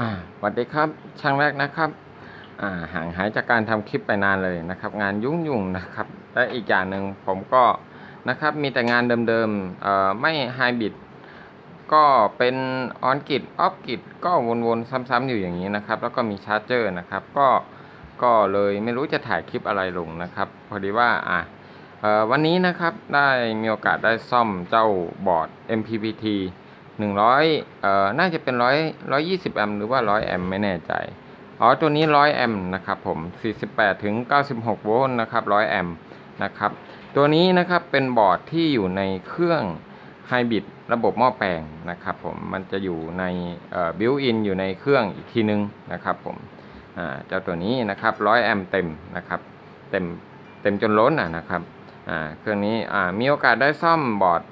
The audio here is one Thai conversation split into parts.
อ่าสวัสดีครับ ช่างแรกนะครับ อ่า ห่างหายจากการทำคลิปไปนานเลยนะครับ งานยุ่งยุ่งๆนะครับ และอีกอย่างหนึ่งผมก็นะครับ มีแต่งานเดิมๆ เอ่อ ไม่ไฮบิด ก็เป็นออนกิดออฟกิดก็วนๆ ซ้ำๆอยู่อย่างนี้นะครับ แล้วก็มีชาร์จเจอร์นะครับ ก็ ก็เลยไม่รู้จะถ่ายคลิปอะไรลงนะครับ พอดีว่า อะเอ่อวันนี้นะครับ ได้มีโอกาสได้ซ่อมเจ้าบอร์ด MPPT 100เอ่อ น่าจะเป็น100 120แอมป์หรือว่า100แอมป์ไม่แน่ใจ อ๋อ ตัวนี้100แอมป์นะครับผม48ถึง96โวลต์นะครับ100แอมป์นะครับ ตัวนี้นะครับเป็นบอร์ดที่อยู่ในเครื่องไฮบริดระบบหม้อแปลงนะครับผม มันจะอยู่ในเอ่อบิวอินอยู่ในเครื่องอีกทีนึงนะครับผมอ่าเจ้าตัวนี้นะครับ100แอมป์เต็มนะครับ เต็มเต็มจนล้นอะนะครับอ่าเครื่องนี้อ่ามีโอกาสได้ซ่อมบอร์ด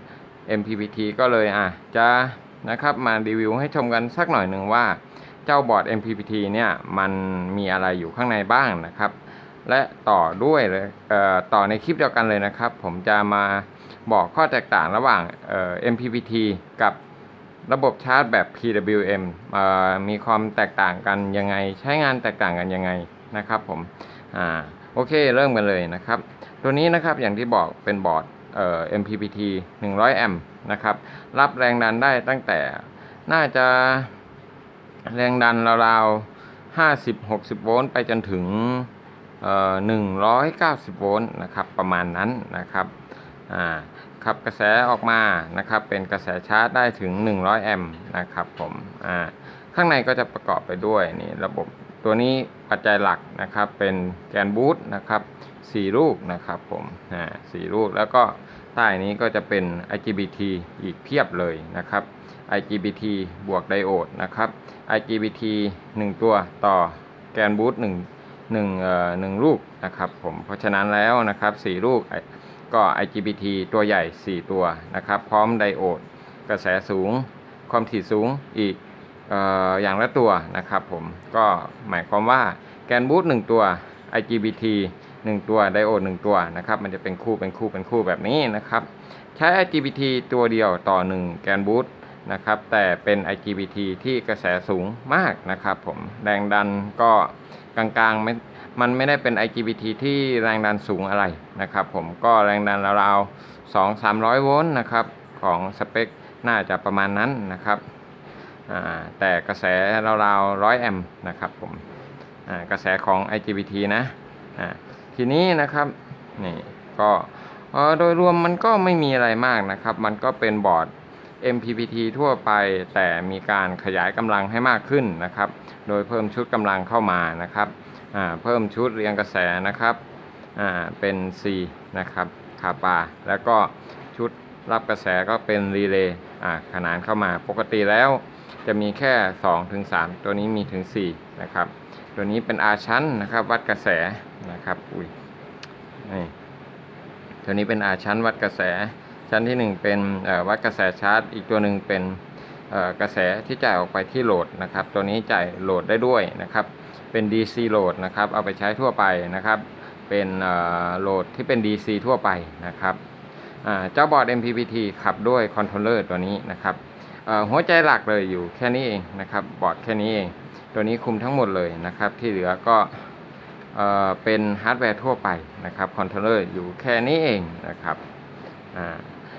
MPPT ก็เลยอะจะนะครับมารีวิวให้ชมกันสักหน่อยหนึ่งว่า เจ้าบอร์ด MPPT เนี่ยมันมีอะไรอยู่ข้างในบ้างนะครับ และต่อด้วยเลยเอ่อต่อในคลิปเดียวกันเลยนะครับ ผมจะมาบอกข้อแตกต่างระหว่างเอ่อ MPPT กับระบบชาร์จแบบ PWM มีความแตกต่างกันยังไง ใช้งานแตกต่างกันยังไงนะครับผมอ่าโอเคเริ่มกันเลยนะครับ ตัวนี้นะครับอย่างที่บอกเป็นบอร์ด MPPT 100 แอมป์นะครับ รับแรงดันได้ตั้งแต่น่าจะแรงดันราวๆ 50-60 โวลต์ไปจนถึงเอ่อ190 โวลต์นะครับ ประมาณนั้นนะครับอ่าขับกระแสออกมานะครับ เป็นกระแสชาร์จได้ถึง 100 แอมป์นะครับผมอ่าข้างในก็จะประกอบไปด้วยนี่ระบบตัวนี้ปัจจัยหลักนะครับ เป็นแกนบูทนะครับ สี่ลูกนะครับผมอ่าสี่ลูกแล้วก็ใต้นี้ก็จะเป็น IGBT อีกเพียบเลยนะครับ IGBT บวกไดโอดนะครับ IGBT 1 ตัวต่อแกนบูท1 1เอ่อ1ลูกนะครับผมเพราะฉะนั้นแล้วนะครับ4ลูกก็ IGBT ตัวใหญ่ 4 ตัวนะครับ พร้อมไดโอด กระแสสูง ความถี่สูงอีกเอออย่างละตัวนะครับผมก็หมายความว่าแกนบูท1ตัว IGBT 1 ตัวไดโอด1ตัวนะครับ มันจะเป็นคู่เป็นคู่เป็นคู่แบบนี้นะครับ ใช้ IGBT ตัวเดียวต่อ 1 แกนบูทนะครับ แต่เป็น IGBT ที่กระแสสูงมากนะครับ ผมแรงดันก็กลางๆไม่มันไม่ได้เป็น IGBT ที่แรงดันสูงอะไรนะครับ ผมก็แรงดันราวๆ2 300 โวลต์นะครับ ของสเปคน่าจะประมาณนั้นนะครับแต่กระแสราวๆ100 แอมป์นะครับผมกระแสของ IGBT นะ ทีนี้นะครับนี่ก็โดยรวมมันก็ไม่มีอะไรมากนะครับ มันก็เป็นบอร์ด MPPT ทั่วไปแต่มีการขยายกำลังให้มากขึ้นนะครับ โดยเพิ่มชุดกำลังเข้ามานะครับเพิ่มชุดเรียงกระแสนะครับเป็น C นะครับคาปา แล้วก็ชุดรับกระแสก็เป็นรีเลย์ขนานเข้ามาปกติแล้ว จะมีแค่2ถึง3ตัวนี้มีถึง 4 นะครับ ตัวนี้เป็นอาชั้นนะครับวัดกระแส นะครับ อุ้ยนี่ตัวนี้เป็นอาชั้นวัดกระแส ชั้นที่ 1 เป็นเอ่อวัดกระแสชาร์จ อีกตัวหนึ่งเป็นกระแสที่จ่ายออกไปที่โหลดนะครับ ตัวนี้จ่ายโหลดได้ด้วยนะครับ เป็น DC โหลดนะครับ เอาไปใช้ทั่วไปนะครับ เป็นโหลดที่เป็น DC ทั่วไปนะครับเจ้าบอร์ด MPPT ขับด้วยคอนโทรลเลอร์ตัวนี้นะครับหัวใจหลักเลยอยู่แค่นี้เองนะครับ บอร์ดแค่นี้เอง ตัวนี้คุมทั้งหมดเลยนะครับ ที่เหลือก็ เอ่อเป็นฮาร์ดแวร์ทั่วไปนะครับคอนโทรลเลอร์อยู่แค่นี้เองนะครับอ่า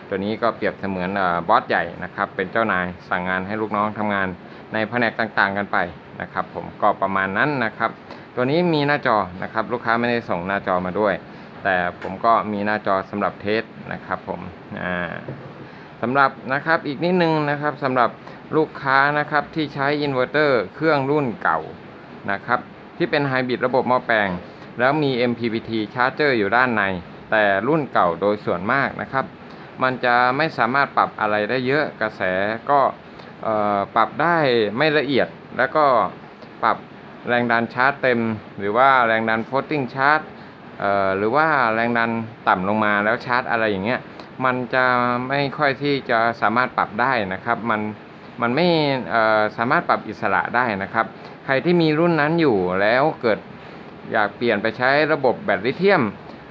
ตัวนี้ก็เปรียบเสมือนเอ่อบอสใหญ่นะครับ เป็นเจ้านายสั่งงานให้ลูกน้องทำงานในแผนกต่างๆกันไปนะครับ ผมก็ประมาณนั้นนะครับ ตัวนี้มีหน้าจอนะครับ ลูกค้าไม่ได้ส่งหน้าจอมาด้วย แต่ผมก็มีหน้าจอสำหรับเทสนะครับ ผมอ่าสำหรับนะครับอีกนิดนึงนะครับสำหรับลูกค้านะครับที่ใช้อินเวอร์เตอร์เครื่องรุ่นเก่านะครับ ที่เป็นไฮบริดระบบหม้อแปลง แล้วมี MPPT ชาร์จเจอร์อยู่ด้านใน แต่รุ่นเก่าโดยส่วนมากนะครับ มันจะไม่สามารถปรับอะไรได้เยอะกระแสก็ปรับได้ไม่ละเอียด แล้วก็ปรับแรงดันชาร์จเต็ม หรือว่าแรงดันโฟลติ้งชาร์จหรือว่าแรงดันต่ำลงมาแล้วชาร์จอะไรอย่างเงี้ยมันจะไม่ค่อยที่จะสามารถปรับได้นะครับ มัน มันไม่สามารถปรับอิสระได้นะครับ ใครที่มีรุ่นนั้นอยู่แล้วเกิดอยากเปลี่ยนไปใช้ระบบแบตลิเธียม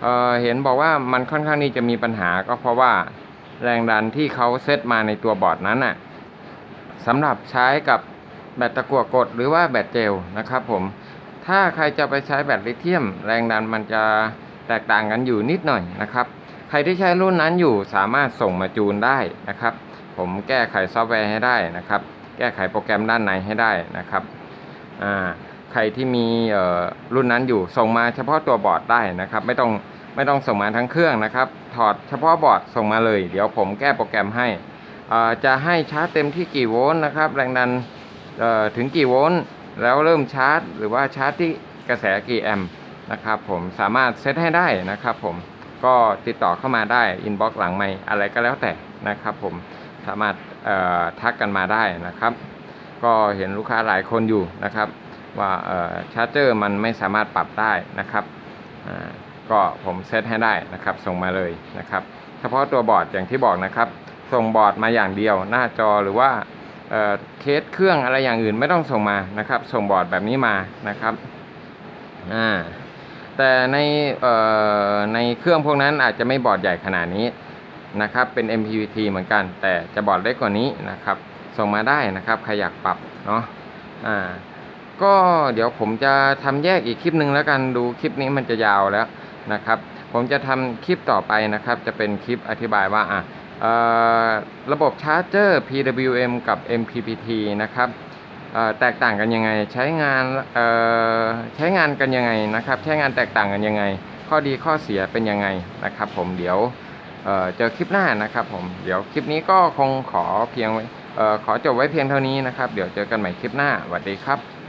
เเห็นบอกว่ามันค่อนข้างที่จะมีปัญหาก็เพราะว่าแรงดันที่เขาเซตมาในตัวบอร์ดนั้นน่ะสำหรับใช้กับแบตตะกั่วกดหรือว่าแบตเจลนะครับผมถ้าใครจะไปใช้แบตลิเธียม แรงดันมันจะแตกต่างกันอยู่นิดหน่อยนะครับ ใครที่ใช้รุ่นนั้นอยู่สามารถส่งมาจูนได้นะครับ ผมแก้ไขซอฟต์แวร์ให้ได้นะครับ แก้ไขโปรแกรมด้านในให้ได้นะครับอ่าใครที่มีเออรุ่นนั้นอยู่ส่งมาเฉพาะตัวบอร์ดได้นะครับ ไม่ต้องไม่ต้องส่งมาทั้งเครื่องนะครับ ถอดเฉพาะบอร์ดส่งมาเลย เดี๋ยวผมแก้โปรแกรมให้อ่าจะให้ชาร์จเต็มที่กี่โวลต์นะครับ แรงดันเอ่อถึงกี่โวลต์แล้วเริ่มชาร์จ หรือว่าชาร์จที่กระแสกี่แอมป์นะครับผมสามารถเซตให้ได้นะครับผมก็ติดต่อเข้ามาได้อินบ็อกซ์หลังไม่อะไรก็แล้วแต่นะครับผม สามารถทักกันมาได้นะครับ ก็เห็นลูกค้าหลายคนอยู่นะครับ ว่าชาร์จเจอร์มันไม่สามารถปรับได้นะครับก็ผมเซตให้ได้นะครับ ส่งมาเลยนะครับ เฉพาะตัวบอร์ดอย่างที่บอกนะครับ ส่งบอร์ดมาอย่างเดียวหน้าจอหรือว่าเเคสเครื่องอะไรอย่างอื่นไม่ต้องส่งมานะครับ ส่งบอร์ดแบบนี้มานะครับแต่ในในเครื่องพวกนั้นอาจจะไม่บอร์ดใหญ่ขนาดนี้ นะครับเป็น MPVT เหมือนกัน แต่จะบอร์ดเล็กกว่านี้นะครับ ส่งมาได้นะครับใครอยากปรับเนาะอ่าก็เดี๋ยวผมจะทำแยกอีกคลิปหนึ่งแล้วกันดูคลิปนี้มันจะยาวแล้วนะครับ ผมจะทำคลิปต่อไปนะครับ จะเป็นคลิปอธิบายว่าอะระบบชาร์จเจอร์ PWM กับ MPPT นะครับแตกต่างกันยังไงใช้งานอ่อใช้งานกันยังไงนะครับ ใช้งานแตกต่างกันยังไง ข้อดีข้อเสียเป็นยังไงนะครับ ผมเดี๋ยว เเจอคลิปหน้านะครับผมเดี๋ยวคลิปนี้ก็คงขอเพียงขอจบไว้เพียงเท่านี้นะครับ เดี๋ยวเจอกันใหม่คลิปหน้าสวัสดีครับ